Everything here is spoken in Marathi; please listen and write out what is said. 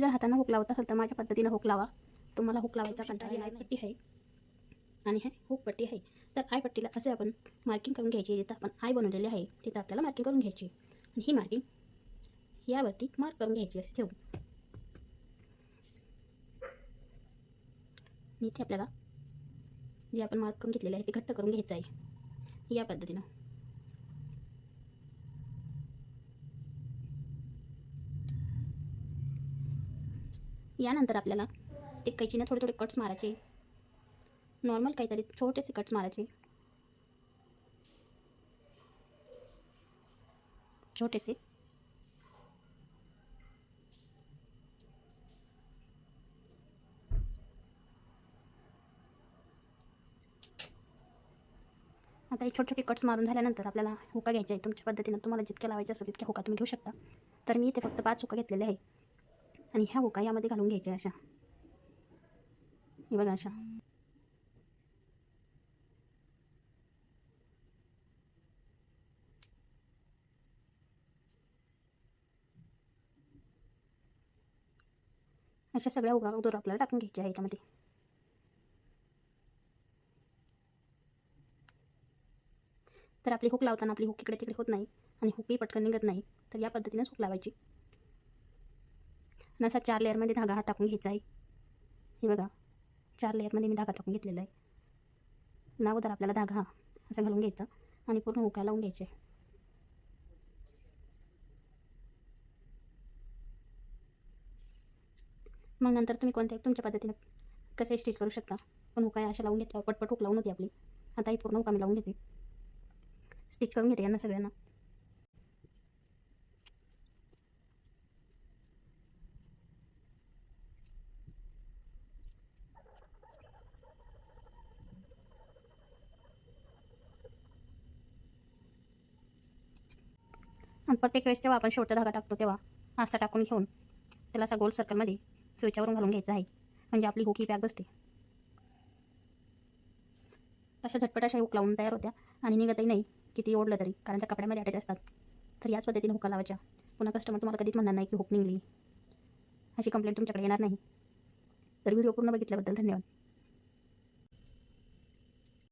तुम्ही जर हाताने हुक लावत असाल तर माझ्या पद्धतीनं हुक लावा. तुम्हाला हुक लावायचा कंटाळा येणार पट्टी आहे. आणि हे हुक पट्टी आहे. तर आय पट्टीला असे आपण मार्किंग करून घ्यायची जिथं आपण आय बनवलेली आहे तिथं आपल्याला मार्किंग करून घ्यायची. आणि ही मार्किंग यावरती मार्क करून घ्यायची ठेवून आणि इथे आपल्याला जे आपण मार्क करून घेतलेले आहे ते घट्ट करून घ्यायचं आहे. या पद्धतीनं. यानंतर आपल्याला ते कैचीने थोडे थोडे कट्स मारायचे. नॉर्मल काहीतरी छोटेसे कट्स मारायचे. छोटेसे. आता हे छोटे छोटे कट्स मारून झाल्यानंतर आपल्याला हुका घ्यायचे आहे तुमच्या पद्धतीनं तुम्हाला जितक्या लावायचे असेल तितक्या हुका तुम्ही घेऊ शकता. तर मी इथे फक्त पाच हुका घेतलेले आहे. आणि ह्या हुका यामध्ये घालून घ्यायच्या अशा. हे बघा अशा. अशा सगळ्या उगा दोर आपल्याला टाकून घ्यायच्या आहे याच्यामध्ये तर आपली हुक लावताना आपली हुक इकडे तिकडे होत नाही आणि हुकही पटकन निघत नाही तर या पद्धतीनेच हुक लावायची. आणि असा चार लेअरमध्ये धागा हा टाकून घ्यायचा आहे. हे बघा चार लेअरमध्ये मी धागा टाकून घेतलेला आहे. ना अगोदर आपल्याला धागा हा असं घालून घ्यायचा आणि पूर्ण उकाय लावून घ्यायचे मग नंतर तुम्ही कोणत्या तुमच्या पद्धतीने कसे स्टिच करू शकता? पण उकाय अशा लावून घेतल्यावर पटपट हुक लावून होती आपली. आता ही पूर्ण उकामी मी लावून घेते स्टिच करून घेते यांना सगळ्यांना. आणि प्रत्येक वेळेस तेव्हा आपण शेवटचा धागा टाकतो तेव्हा असा टाकून घेऊन त्याला असा गोल सर्कलमध्ये स्विचावरून घालून घ्यायचा आहे. म्हणजे आपली हुक ही पॅक बसते. अशा झटपट अशा हुक लावून तयार होत्या आणि निघतही नाही किती ओढलं तरी कारण त्या कपड्यामध्ये अटॅच असतात. तर याच पद्धतीने हुका लावायच्या. पुन्हा कस्टमर तुम्हाला कधीच म्हणणार नाही की हुक निघली. अशी कंप्लेंट तुमच्याकडे येणार नाही. तर व्हिडिओ पूर्ण बघितल्याबद्दल धन्यवाद.